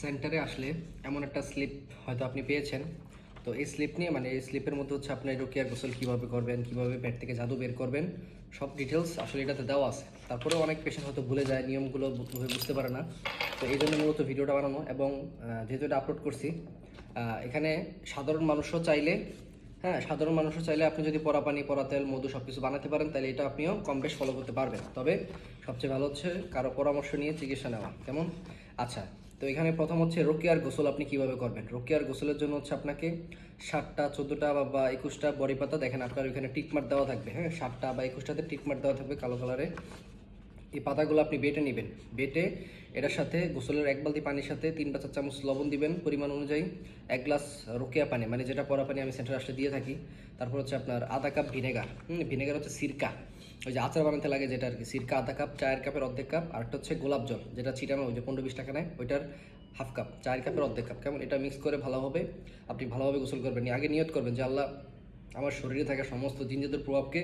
সেন্টারে আসলে এমন একটা স্লিপ হয়তো আপনি পেয়েছেন। তো এই স্লিপ নিয়ে মানে এই স্লিপের মধ্যে হচ্ছে আপনার রোকিয়ার গোসল কীভাবে করবেন, কীভাবে পেট থেকে জাদু বের করবেন, সব ডিটেলস আসলে এটাতে দেওয়া আছে। তারপরেও অনেক পেশেন্ট হয়তো ভুলে যায়, নিয়মগুলো বুঝতে পারে না। তো এই জন্য মূলত ভিডিওটা বানানো এবং যেহেতু এটা আপলোড করছি এখানে সাধারণ মানুষও চাইলে হ্যাঁ সাধারণ মানুষও চাইলে আপনি যদি পরা পানি পরা তেল, মধু সব কিছু বানাতে পারেন, তাহলে এটা আপনিও কম বেশ ফলো করতে পারবেন। তবে সবচেয়ে ভালো হচ্ছে কারও পরামর্শ নিয়ে চিকিৎসা নেওয়া। কেমন? আচ্ছা তো এখানে প্রথম হচ্ছে রোকিয়ার গোসল আপনি কীভাবে করবেন? রোকিয়ার গোসলের জন্য হচ্ছে আপনাকে ষাটটা চোদ্দোটা বা- একুশটা বড়ি পাতা, দেখেন আপনার ওইখানে টিকমার্ক দেওয়া থাকবে হ্যাঁ? ষাটটা বা একুশটাতে টিকমার্ক দেওয়া থাকবে কালো কালারে এই পাতাগুলো আপনি বেটে নেবেন। বেটে এটার সাথে গোসলের এক বালতি পানির সাথে তিন বা চার চামচ লবণ দিবেন পরিমাণ অনুযায়ী। এক গ্লাস রোকেয়া পানি মানে যেটা পরা পানি আমি সেন্টার আসলে দিয়ে থাকি। তারপর হচ্ছে আপনার আধা কাপ ভিনেগার হুম? ভিনেগার হচ্ছে সিরকা। ওই যে আচার বানাতে লাগে যেটা আর কি সিরকা আধা কাপ চায়ের কাপের অর্ধেক কাপ আর একটা হচ্ছে গোলাপ জল, যেটা ছিটানো, ওই যে পনেরো বিশ টাকা নেয়, ওইটার হাফ কাপ চায়ের কাপের অর্ধেক কাপ কেমন? এটা মিক্স করে ভালোভাবে আপনি ভালোভাবে গোসল করবেন আগে নিয়ত করবেন যে, আল্লাহ, আমার শরীরে থাকা সমস্ত জিনজাতের প্রভাবকে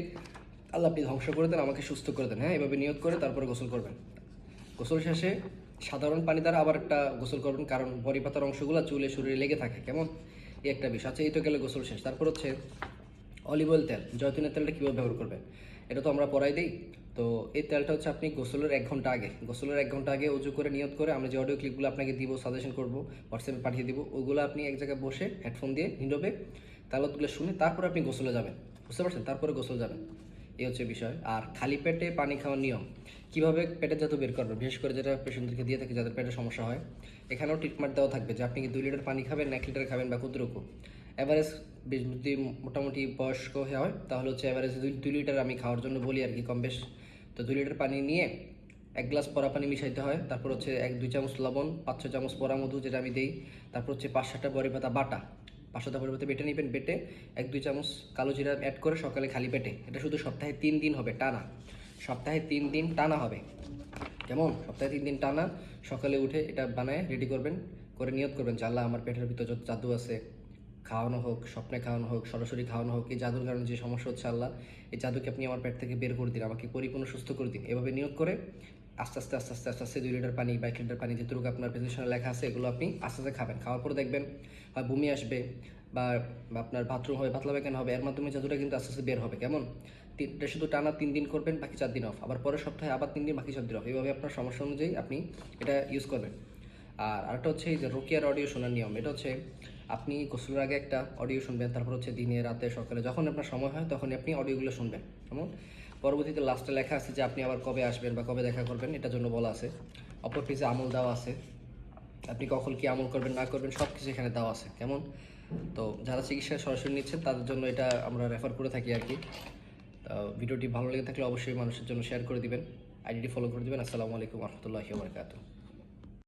আল্লাহ আপনি ধ্বংস করে দেন, আমাকে সুস্থ করে দেন। হ্যাঁ এভাবে নিয়ত করে তারপরে গোসল করবেন। গোসল শেষে সাধারণ পানি দ্বারা আবার একটা গোসল করবেন, কারণ বড়ি পাতার অংশগুলো চুলে শরীরে লেগে থাকে, কেমন? এই একটা বিষয়। আচ্ছা এই তো গেলে গোসল শেষ। তারপর হচ্ছে অলিভ অয়েল তেল, জয়তুনের তেলটা কীভাবে ব্যবহার করবেন? এটা তো আমরা পরাই দিই। তো এই তেলটা হচ্ছে আপনি গোসলের এক ঘণ্টা আগে। গোসলের এক ঘণ্টা আগে উজু করে নিয়ত করে আমরা যে অডিও ক্লিপগুলো আপনাকে দিব সাজেশন করব হোয়াটসঅ্যাপে পাঠিয়ে দিব ওগুলো আপনি এক জায়গায় বসে হেডফোন দিয়ে নীরবে তালতগুলো শুনে তারপরে আপনি গোসলে যাবেন। বুঝতে পারছেন? তারপরে গোসল যাবেন। এই হচ্ছে বিষয়। আর খালি পেটে পানি খাওয়ার নিয়ম। কীভাবে পেটের জাতু বের করবে বিশেষ করে যেটা পেশেন্টদেরকে দিয়ে থাকে, যাদের পেটের সমস্যা হয়, এখানেও ট্রিটমেন্ট দেওয়া থাকবে যে আপনি কি দুই লিটার পানি খাবেন, এক লিটার খাবেন বা কতটুকু অ্যাভারেজ যদি মোটামুটি বয়স্ক হয় তাহলে হচ্ছে অ্যাভারেজ দুই দুই লিটার আমি খাওয়ার জন্য বলি আর কি কম বেশ। তো দুই লিটার পানি নিয়ে এক গ্লাস পরা পানি মিশাইতে হয়, তারপর হচ্ছে এক, দুই চামচ লবণ, পাঁচ ছ চামচ পরা মধু যেটা আমি দিই, তারপর হচ্ছে পাঁচ, সাতটা বড়ি পাতা বাটা পাঁচশোটা পরিবর্তে বেটে নেবেন, বেটে এক, দুই চামচ কালো জিরা অ্যাড করে সকালে খালি পেটে। এটা শুধু সপ্তাহে তিন দিন হবে, টানা। সপ্তাহে তিন দিন টানা হবে। কেমন? সপ্তাহে তিন দিন টানা, সকালে উঠে এটা বানায় রেডি করবেন, করে নিয়োগ করবেন। যে আল্লাহ আমার পেটের ভিতর যত জাদু আছে খাওয়ানো হোক, স্বপ্নে খাওয়ানো হোক, সরাসরি খাওয়ানো হোক, এই জাদুর কারণে যে সমস্যা হচ্ছে আল্লাহ, এই জাদুকে আপনি আমার পেট থেকে বের করে দিন, আমাকে পরিপূর্ণ সুস্থ করে দিন। এভাবে নিয়োগ করে আস্তে আস্তে আস্তে আস্তে আস্তে আস্তে দুই লিটার পানি, বা এক লিটার পানি যেটুকু আপনার প্রেজেন্টেশনে লেখা আছে, এগুলো আপনি আস্তে আস্তে খাবেন। খাওয়ার পরে দেখবেন, হয় বমি আসবে, বা বা আপনার বাথরুম হবে, পাতলা পায়খানা হবে, এর মাধ্যমে জাদুটা কিন্তু আস্তে আস্তে বের হবে। কেমন? তিনটা শুধু টানা তিন দিন করবেন, বাকি চার দিন অফ আবার পরের সপ্তাহে আবার তিন দিন, বাকি চার দিন অফ এইভাবে আপনার সমস্যা অনুযায়ী আপনি এটা ইউজ করবেন। আর আরেকটা হচ্ছে এই যে রোকিয়ার অডিও শোনার নিয়ম। এটা হচ্ছে আপনি গোসলের আগে একটা অডিও শুনবেন, তারপর হচ্ছে দিনে, রাতে, সকালে, যখন আপনার সময় হয়, তখন আপনি অডিওগুলো শুনবেন। কেমন? পরবর্তীতে লাস্টে লেখা আছে যে আপনি আবার কবে আসবেন বা কবে দেখা করবেন, এটার জন্য বলা আছে। অপর পেজে আমল দেওয়া আছে। আপনি কখন কি আমল করবেন, না করবেন সব কিছু এখানে দেওয়া আছে। কেমন? তো যারা চিকিৎসা সরাসরি নিচ্ছেন, তাদের জন্য এটা আমরা রেফার করে থাকি আর কি। ভিডিওটি ভালো লেগে থাকলে অবশ্যই মানুষের জন্য শেয়ার করে দিবেন। আইডিটি ফলো করে দিবেন। আসসালামু আলাইকুম রহমতুল্লাহি বারকাতুহ।